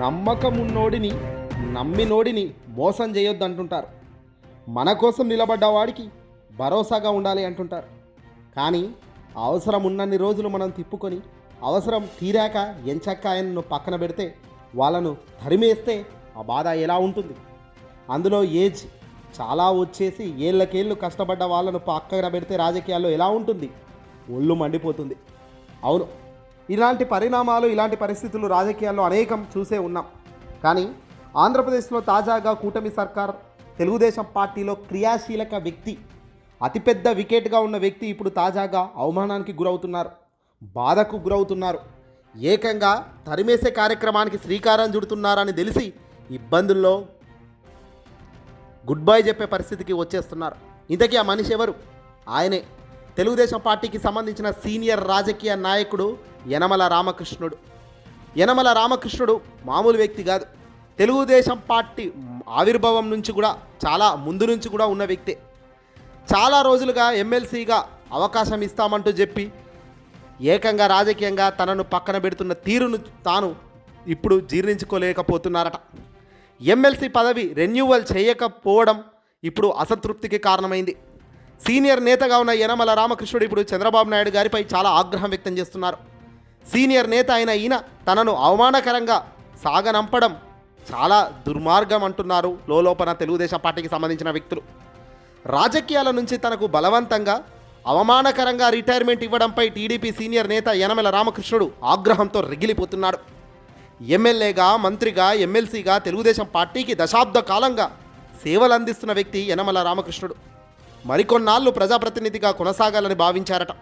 నమ్మకం ఉన్నోడిని నమ్మినోడిని మోసం చేయొద్దు అంటుంటారు మన కోసం నిలబడ్డ వాడికి భరోసాగా ఉండాలి అంటుంటారు. కానీ అవసరం ఉన్నన్ని రోజులు మనం తిప్పుకొని అవసరం తీరాక ఎంచక్క ఆయనను పక్కన పెడితే వాళ్ళను తరిమేస్తే ఆ బాధ ఎలా ఉంటుంది? అందులో ఏజ్ చాలా వచ్చేసి ఏళ్ళకేళ్ళు కష్టపడ్డ వాళ్ళను పక్కన పెడితే రాజకీయాల్లో ఎలా ఉంటుంది? ఒళ్ళు మండిపోతుంది. అవును ఇలాంటి పరిణామాలు ఇలాంటి పరిస్థితులు రాజకీయాల్లో అనేకం చూసే ఉన్నాం. కానీ ఆంధ్రప్రదేశ్లో తాజాగా కూటమి సర్కార్ తెలుగుదేశం పార్టీలో క్రియాశీలక వ్యక్తి అతిపెద్ద వికెట్గా ఉన్న వ్యక్తి ఇప్పుడు తాజాగా అవమానానికి గురవుతున్నారు బాధకు గురవుతున్నారు. ఏకంగా తరిమేసే కార్యక్రమానికి శ్రీకారం చుడుతున్నారని తెలిసి ఇబ్బందుల్లో గుడ్ బై చెప్పే పరిస్థితికి వచ్చేస్తున్నారు. ఇంతకీ ఆ మనిషి ఎవరు? ఆయనే. తెలుగుదేశం పార్టీకి సంబంధించిన సీనియర్ రాజకీయ నాయకుడు యనమల రామకృష్ణుడు. యనమల రామకృష్ణుడు మామూలు వ్యక్తి కాదు. తెలుగుదేశం పార్టీ ఆవిర్భావం నుంచి కూడా చాలా ముందు నుంచి కూడా ఉన్న వ్యక్తే. చాలా రోజులుగా ఎమ్మెల్సీగా అవకాశం ఇస్తామంటూ చెప్పి ఏకంగా రాజకీయంగా తనను పక్కన పెడుతున్న తీరును తాను ఇప్పుడు జీర్ణించుకోలేకపోతున్నారట. ఎమ్మెల్సీ పదవి రెన్యూవల్ చేయకపోవడం ఇప్పుడు అసంతృప్తికి కారణమైంది. సీనియర్ నేతగా ఉన్న యనమల రామకృష్ణుడు ఇప్పుడు చంద్రబాబు నాయుడు గారిపై చాలా ఆగ్రహం వ్యక్తం చేస్తున్నారు. సీనియర్ నేత అయిన ఈయన తనను అవమానకరంగా సాగనంపడం చాలా దుర్మార్గం అంటున్నారు లోలోపన తెలుగుదేశం పార్టీకి సంబంధించిన వ్యక్తులు. రాజకీయాల నుంచి తనకు బలవంతంగా అవమానకరంగా రిటైర్మెంట్ ఇవ్వడంపై టీడీపీ సీనియర్ నేత యనమల రామకృష్ణుడు ఆగ్రహంతో రెగిలిపోతున్నాడు ఎమ్మెల్యేగా మంత్రిగా ఎమ్మెల్సీగా తెలుగుదేశం పార్టీకి దశాబ్ద కాలంగా సేవలు అందిస్తున్న వ్యక్తి యనమల రామకృష్ణుడు. మరికొన్నాళ్ళు ప్రజాప్రతినిధిగా కొనసాగాలని భావించారట.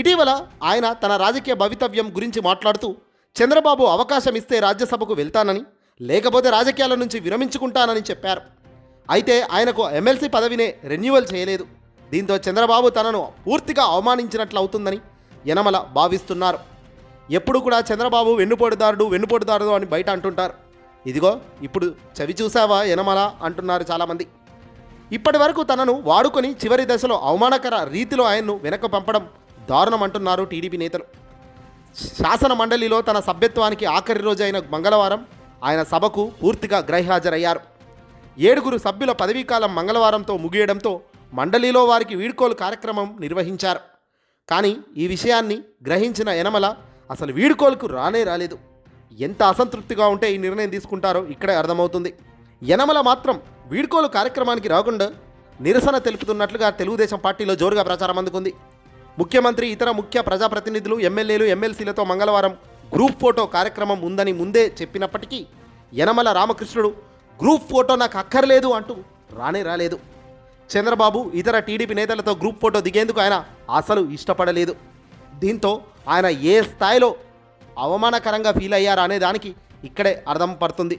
ఇటీవల ఆయన తన రాజకీయ భవితవ్యం గురించి మాట్లాడుతూ చంద్రబాబు అవకాశం ఇస్తే రాజ్యసభకు వెళ్తానని లేకపోతే రాజకీయాల నుంచి విరమించుకుంటానని చెప్పారు. అయితే ఆయనకు ఎమ్మెల్సీ పదవినే రెన్యువల్ చేయలేదు. దీంతో చంద్రబాబు తనను పూర్తిగా అవమానించినట్లు అవుతుందని యనమల భావిస్తున్నారు. ఎప్పుడు కూడా చంద్రబాబు వెన్నుపోటుదారుడు వెన్నుపోటుదారుడు అని బయట అంటుంటారు. ఇదిగో ఇప్పుడు చవి చూసావా యనమల? అంటున్నారు చాలామంది. ఇప్పటి వరకు తనను వాడుకొని చివరి దశలో అవమానకర రీతిలో ఆయన్ను వెనక్కి పంపడం దారుణం అంటున్నారు టీడీపీ నేతలు. శాసన మండలిలో తన సభ్యత్వానికి ఆఖరి రోజు అయిన మంగళవారం ఆయన సభకు పూర్తిగా గ్రహహాజరయ్యారు ఏడుగురు సభ్యుల పదవీకాలం మంగళవారంతో ముగియడంతో మండలిలో వారికి వీడ్కోలు కార్యక్రమం నిర్వహించారు. కానీ ఈ విషయాన్ని గ్రహించిన యనమల అసలు వీడ్కోలుకు రానే రాలేదు. ఎంత అసంతృప్తిగా ఉంటే ఈ నిర్ణయం తీసుకుంటారో ఇక్కడే అర్థమవుతుంది. యనమల మాత్రం వీడ్కోలు కార్యక్రమానికి రాకుండా నిరసన తెలుపుతున్నట్లుగా తెలుగుదేశం పార్టీలో జోరుగా ప్రచారం అందుకుంది. ముఖ్యమంత్రి ఇతర ముఖ్య ప్రజాప్రతినిధులు ఎమ్మెల్యేలు ఎమ్మెల్సీలతో మంగళవారం గ్రూప్ ఫోటో కార్యక్రమం ఉందని ముందే చెప్పినప్పటికీ యనమల రామకృష్ణుడు గ్రూప్ ఫోటో నాకు అక్కర్లేదు అంటూ రానే రాలేదు. చంద్రబాబు ఇతర టీడీపీ నేతలతో గ్రూప్ ఫోటో దిగేందుకు ఆయన అసలు ఇష్టపడలేదు. దీంతో ఆయన ఏ స్థాయిలో అవమానకరంగా ఫీల్ అయ్యారా అనే దానికి ఇక్కడే అర్థం పడుతుంది.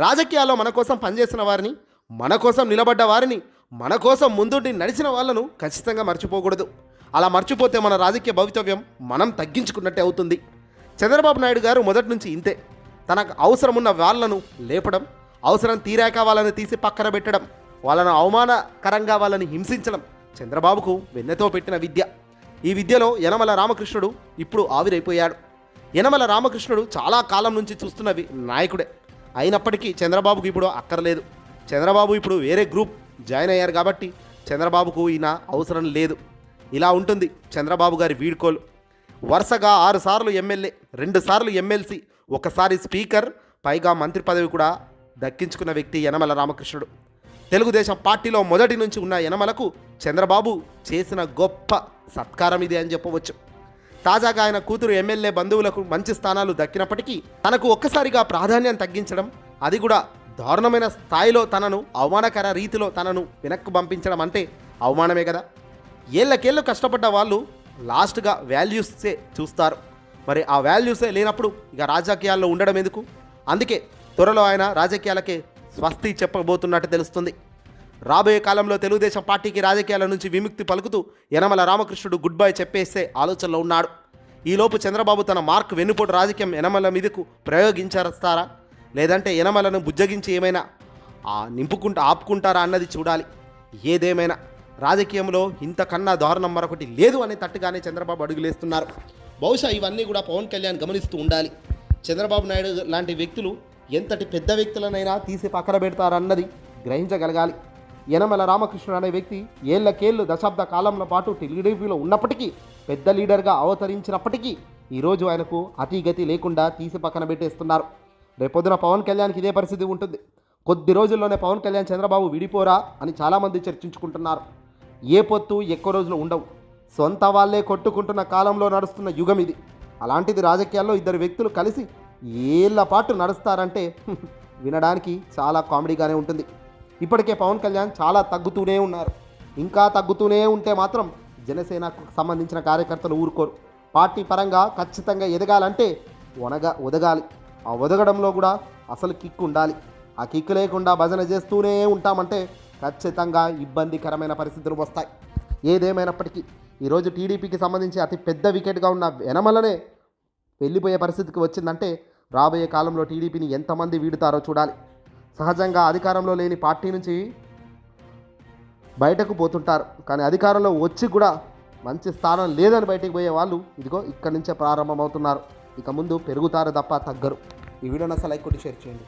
రాజకీయాల్లో మన కోసం పనిచేసిన వారిని మన కోసం నిలబడ్డ వారిని మన కోసం ముందుండి నడిచిన వాళ్ళను ఖచ్చితంగా మర్చిపోకూడదు. అలా మర్చిపోతే మన రాజకీయ భవితవ్యం మనం తగ్గించుకున్నట్టే అవుతుంది. చంద్రబాబు నాయుడు గారు మొదటి నుంచి ఇంతే. తనకు అవసరం ఉన్న వాళ్ళను లేపడం అవసరం తీరాక వాళ్ళని తీసి పక్కన పెట్టడం వాళ్ళను అవమానకరంగా వాళ్ళని హింసించడం చంద్రబాబుకు వెన్నెతో పెట్టిన విద్య. ఈ విద్యలో యనమల రామకృష్ణుడు ఇప్పుడు ఆవిరైపోయాడు. యనమల రామకృష్ణుడు చాలా కాలం నుంచి చూస్తున్నవి నాయకుడే. అయినప్పటికీ చంద్రబాబుకు ఇప్పుడు అక్కర్లేదు. చంద్రబాబు ఇప్పుడు వేరే గ్రూప్ జాయిన్ అయ్యారు కాబట్టి చంద్రబాబుకు ఈయన అవసరం లేదు. ఇలా ఉంటుంది చంద్రబాబు గారి వీడ్కోలు. వరుసగా ఆరుసార్లు ఎమ్మెల్యే రెండు సార్లు ఎమ్మెల్సీ ఒకసారి స్పీకర్ పైగా మంత్రి పదవి కూడా దక్కించుకున్న వ్యక్తి యనమల రామకృష్ణుడు. తెలుగుదేశం పార్టీలో మొదటి నుంచి ఉన్న యనమలకు చంద్రబాబు చేసిన గొప్ప సత్కారం ఇది అని చెప్పవచ్చు. తాజాగా ఆయన కూతురు ఎమ్మెల్యే బంధువులకు మంచి స్థానాలు దక్కినప్పటికీ తనకు ఒక్కసారిగా ప్రాధాన్యం తగ్గించడం అది కూడా దారుణమైన స్థాయిలో తనను అవమానకర రీతిలో తనను వెనక్కు పంపించడం అంటే అవమానమే కదా? ఏళ్ళకేళ్ళు కష్టపడ్డ వాళ్ళు లాస్ట్గా వాల్యూసే చూస్తారు. మరి ఆ వాల్యూసే లేనప్పుడు ఇక రాజకీయాల్లో ఉండడం ఎందుకు? అందుకే త్వరలో ఆయన రాజకీయాలకే స్వస్తి చెప్పబోతున్నట్టు తెలుస్తుంది. రాబోయే కాలంలో తెలుగుదేశం పార్టీకి రాజకీయాల నుంచి విముక్తి పలుకుతూ యనమల రామకృష్ణుడు గుడ్ బై చెప్పేస్తే ఆలోచనలో ఉన్నాడు. ఈలోపు చంద్రబాబు తన మార్క్ వెన్నుపోటు రాజకీయం యనమల మీదకు ప్రయోగించేస్తారా లేదంటే యనమలను బుజ్జగించి ఏమైనా ఆ నింపుకుంటా ఆపుకుంటారా అన్నది చూడాలి. ఏదేమైనా రాజకీయంలో ఇంతకన్నా దారుణం మరొకటి లేదు అనే తట్టుగానే చంద్రబాబు అడుగులేస్తున్నారు. బహుశా ఇవన్నీ కూడా పవన్ కళ్యాణ్ గమనిస్తూ ఉండాలి. చంద్రబాబు నాయుడు లాంటి వ్యక్తులు ఎంతటి పెద్ద వ్యక్తులనైనా తీసి పక్కన పెడతారన్నది గ్రహించగలగాలి. యనమల రామకృష్ణ అనే వ్యక్తి ఏళ్ళకేళ్ళు దశాబ్ద కాలంలో పాటు టీడీపీలో ఉన్నప్పటికీ పెద్ద లీడర్గా అవతరించినప్పటికీ ఈరోజు ఆయనకు అతిగతి లేకుండా తీసి పక్కన పెట్టేస్తున్నారు. రేపొద్దున పవన్ కళ్యాణ్కి ఇదే పరిస్థితి ఉంటుంది. కొద్ది రోజుల్లోనే పవన్ కళ్యాణ్ చంద్రబాబు విడిపోరా అని చాలామంది చర్చించుకుంటున్నారు. ఏ పొత్తు ఎక్కువ రోజులు ఉండవు. సొంత వాళ్ళే కొట్టుకుంటున్న కాలంలో నడుస్తున్న యుగం ఇది. అలాంటిది రాజకీయాల్లో ఇద్దరు వ్యక్తులు కలిసి ఏళ్ళ పాటు నడుస్తారంటే వినడానికి చాలా కామెడీగానే ఉంటుంది. ఇప్పటికే పవన్ కళ్యాణ్ చాలా తగ్గుతూనే ఉన్నారు. ఇంకా తగ్గుతూనే ఉంటే మాత్రం జనసేనకు సంబంధించిన కార్యకర్తలు ఊరుకోరు. పార్టీ పరంగా ఖచ్చితంగా ఎదగాలంటే వనగ ఒదగాలి. ఆ ఒదగడంలో కూడా అసలు కిక్ ఉండాలి. ఆ కిక్ లేకుండా భజన చేస్తూనే ఉంటామంటే ఖచ్చితంగా ఇబ్బందికరమైన పరిస్థితులు వస్తాయి. ఏదేమైనప్పటికీ ఈరోజు టీడీపీకి సంబంధించి అతి పెద్ద వికెట్గా ఉన్న వెనమలనే వెళ్ళిపోయే పరిస్థితికి వచ్చిందంటే రాబోయే కాలంలో టీడీపీని ఎంతమంది వీడుతారో చూడాలి. సహజంగా అధికారంలో లేని పార్టీ నుంచి బయటకు పోతుంటారు. కానీ అధికారంలో వచ్చి కూడా మంచి స్థానం లేదని బయటకు పోయే వాళ్ళు ఇదిగో ఇక్కడి నుంచే ప్రారంభమవుతున్నారు. ఇక ముందు పెరుగుతారు తప్ప తగ్గరు. ఈ వీడియోని అసలు లైక్ కొట్టి షేర్ చేయండి.